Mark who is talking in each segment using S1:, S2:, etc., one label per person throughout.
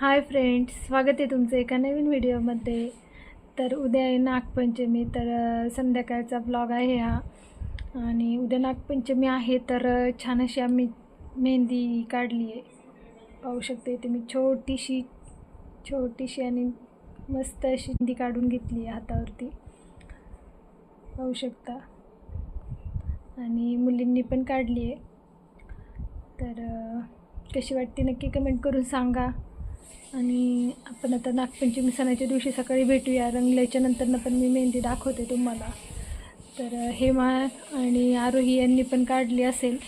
S1: Hi friends स्वागत आहे तुमचं एका नवीन व्हिडिओमध्ये. तर उद्या आहे नागपंचमी तर संध्याकाळचा ब्लॉग आहे हा. आणि उद्या नागपंचमी आहे तर छान अशी आम्ही मेहंदी काढली आहे. पाहू शकते इथे मी छोटीशी छोटीशी आणि मस्त अशी मेहंदी काढून घेतली आहे हातावरती. पाहू शकता. आणि मुलींनी पण काढली आहे. तर कशी वाटते नक्की कमेंट करून सांगा. आणि आपण आता नागपंचमी सणाच्या दिवशी सकाळी भेटूया. रंगल्याच्या नंतरनं पण मी मेहंदी दाखवते तुम्हाला. तर हेमा आणि आरोही यांनी पण काढली असेल.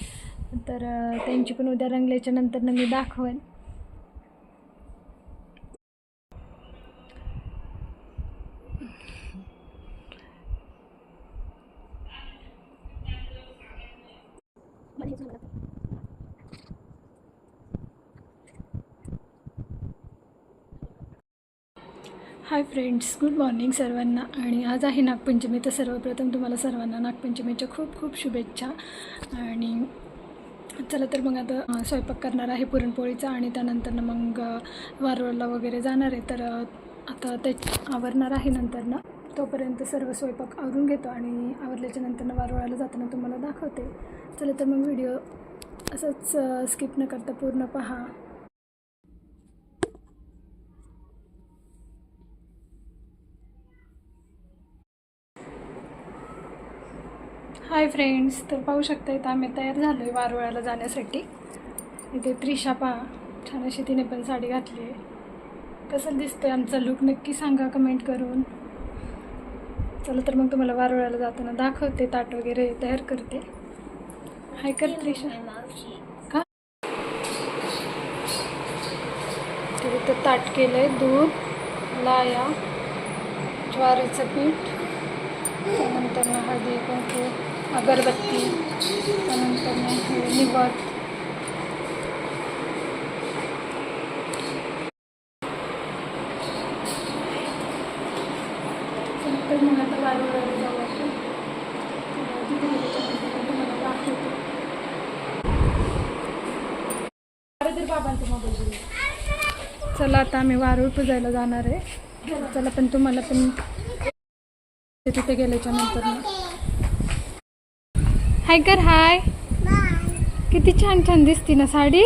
S1: तर त्यांची पण उद्या रंगल्याच्या नंतरनं मी दाखवेन. हाय फ्रेंड्स गुड मॉर्निंग सर्वांना. आणि आज आहे नागपंचमी तर सर्वप्रथम तुम्हाला सर्वांना नागपंचमीच्या खूप खूप शुभेच्छा. आणि चला तर मग आता स्वयंपाक करणार आहे पुरणपोळीचा आणि त्यानंतरनं मग अ, वगैरे जाणार आहे. तर आता ते आवरणार आहे नंतरनं तोपर्यंत सर्व स्वयंपाक आवरून घेतो आणि आवरल्याच्या नंतरनं वारोळाला जाताना तुम्हाला दाखवते. चला तर मग व्हिडिओ असंच स्किप न करता पूर्ण पहा. हाय फ्रेंड्स तर पाहू शकता इथं आम्ही तयार झालो आहे वारुळाला जाण्यासाठी. इथे त्रिशा पहा छान अशी तिने पण साडी घातली आहे. कसं दिसतंय आमचा लुक नक्की सांगा कमेंट करून. चला तर मग तुम्हाला वारुळाला जाताना दाखवते ताट वगैरे तयार करते. हाय कर त्रिशा. का? तर इथं ताट केलं आहे दूध लाया ज्वारीचं पीठ त्यानंतर हळदी कुंकू. अगरबत्ती त्यानंतर हे मग तुम्हाला चला आता आम्ही वारूळ पुजायला जाणार आहे. चला पण तुम्हाला पण तिथे गेल्याच्यानंतर हाय कर हाय किती छान छान दिसती ना साडी.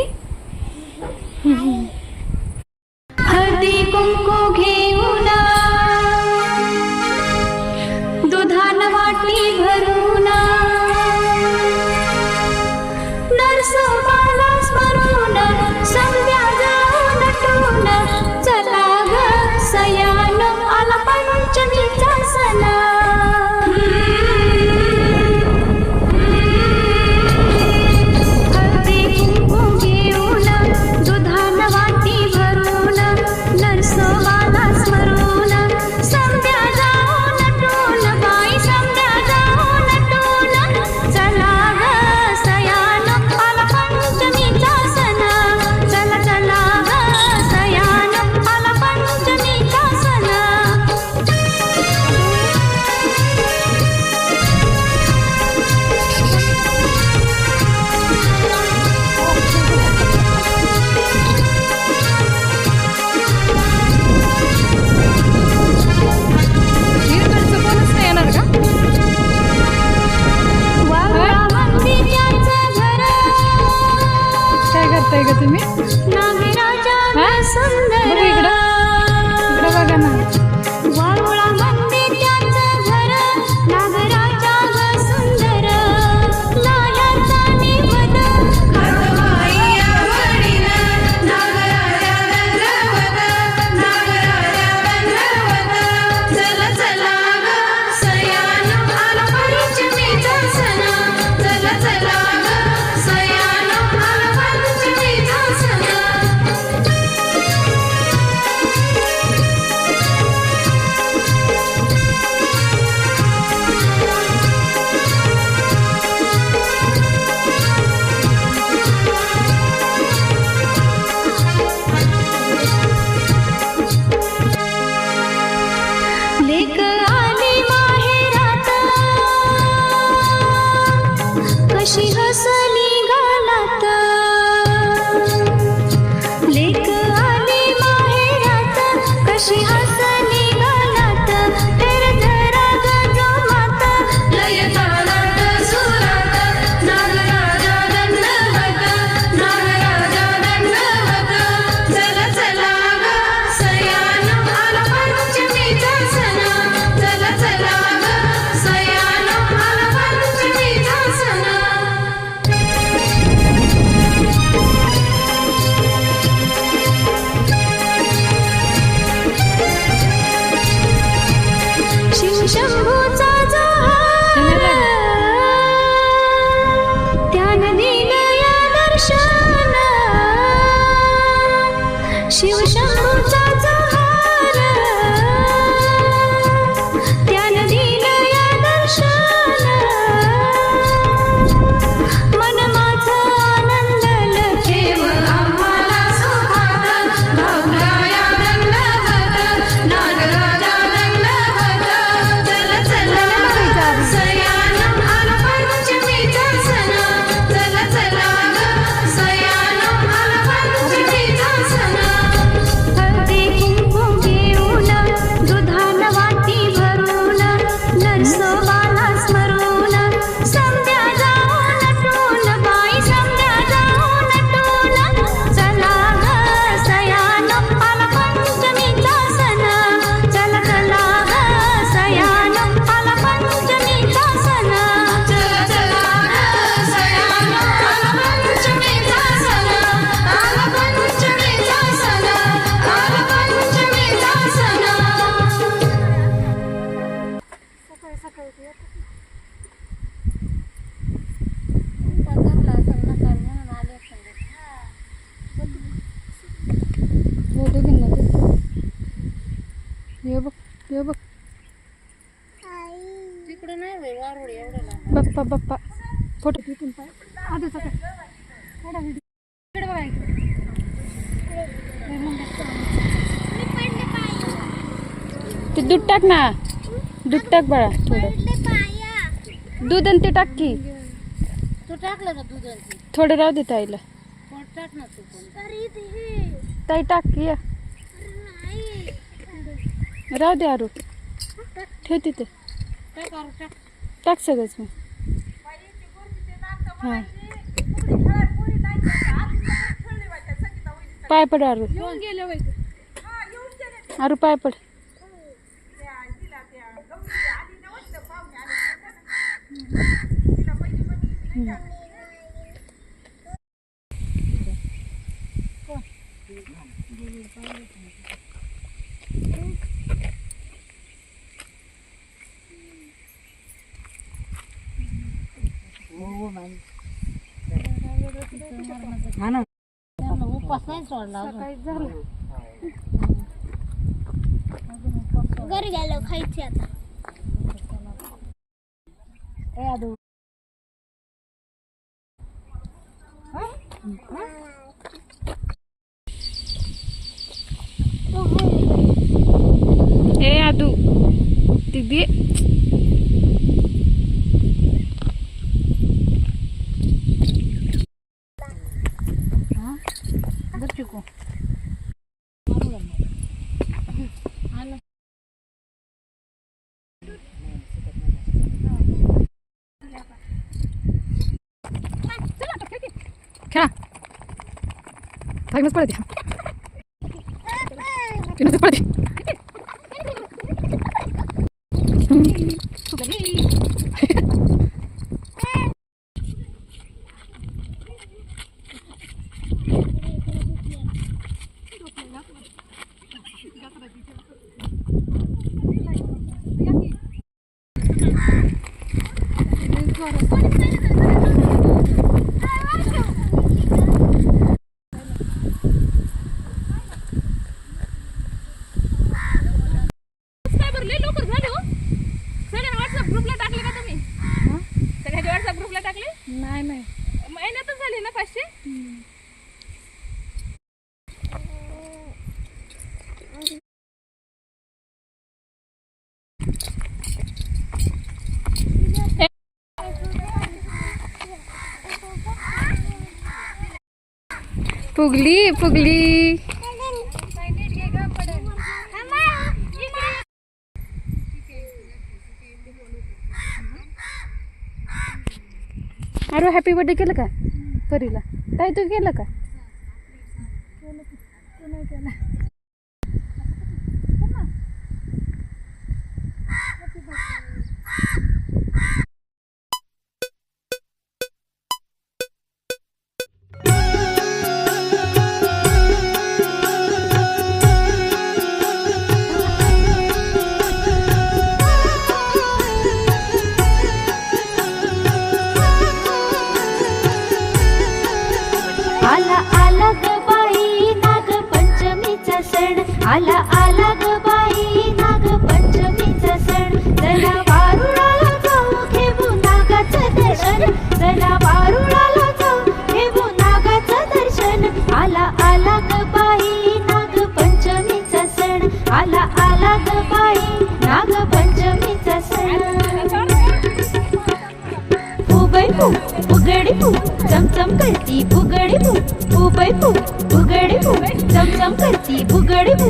S1: बघ हे बघ
S2: तिकडे नाही बाई वारुड एवढं लांब
S1: बाप्पा बाप्पा फोटो तिथून पाय आधीचा काय काढा व्हिडिओ इकडे बघा इकडे. ते दूध टाक ना दूध टाक बाळा थोडं. दूध आणि ते टाक की.
S2: तू टाकलं का दुधाची
S1: थोडं राहू दे ताईला.
S2: टाक ना तू
S1: ताई टाक की या. राहू दे आरू. ठेव तिथे.
S2: टाक
S1: सगळंच मग. हां. पाय पड आरू. आरू पाय पड.
S2: त्यांना उपास नाही सोडला
S3: घरी गेलो खायची आता.
S2: ए आदू
S1: ए आदू ती दे
S2: बघ
S4: Ay, no es para
S1: ti. Que
S4: no es para ti.
S1: फुगली फुगली अरे हॅपी बर्थडे केलं का? परीला. ताई तू केलं का?
S3: केलं आला चमचम करती फुगडी फू फुगडी फू फुगडी फू चमचम करती फुगडी फू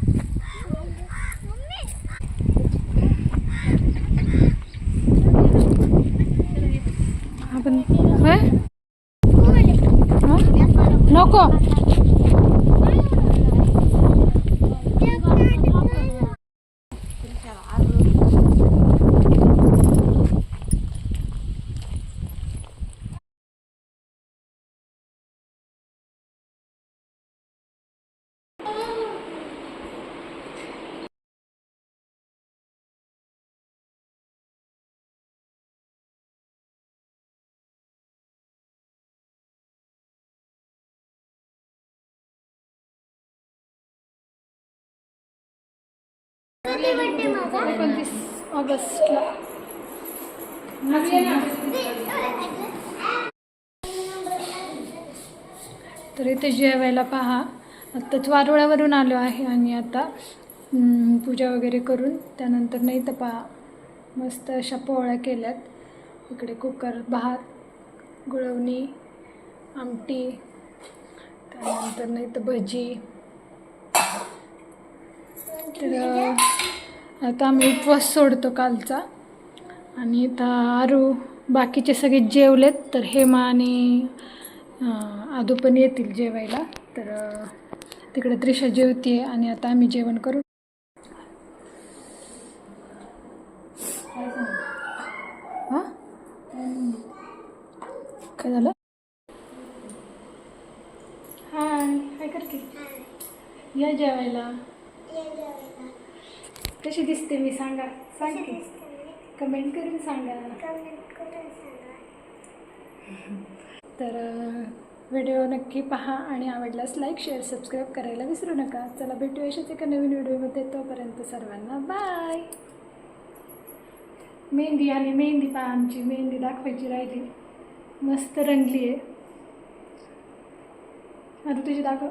S1: एकोणतीस ऑगस्टला. तर इथे जेवायला पहा. आत्ताच वारुळावरून आलो आहे आणि आता. पूजा वगैरे करून. त्यानंतर नाही तर पहा. मस्त अशा पोळ्या केल्यात. इकडे कुकर भात गुळवणी आमटी. त्यानंतर नाही तर भजी. तर आता आम्ही उपवास सोडतो कालचा. आणि आता आरू बाकीचे सगळे जेवलेत तर हेमा आणि आदू पण येतील जेवायला. तर तिकडे त्रिशा जेवते आणि आता आम्ही जेवण करू. हां? काय झालं? हाय काय करते? या जेवायला. कशी दिसते मी सांगा सांग की. कमेंट करून सांगा. तर व्हिडिओ नक्की पहा आणि आवडल्यास लाईक शेअर सबस्क्राईब करायला विसरू नका. चला भेटू अशाच एका नवीन व्हिडिओमध्ये तोपर्यंत सर्वांना बाय मेहंदी आणि मेहंदी पहा आमची. मेहंदी दाखवायची राहिली. मस्त रंगली आहे. आता तुझी दाखव.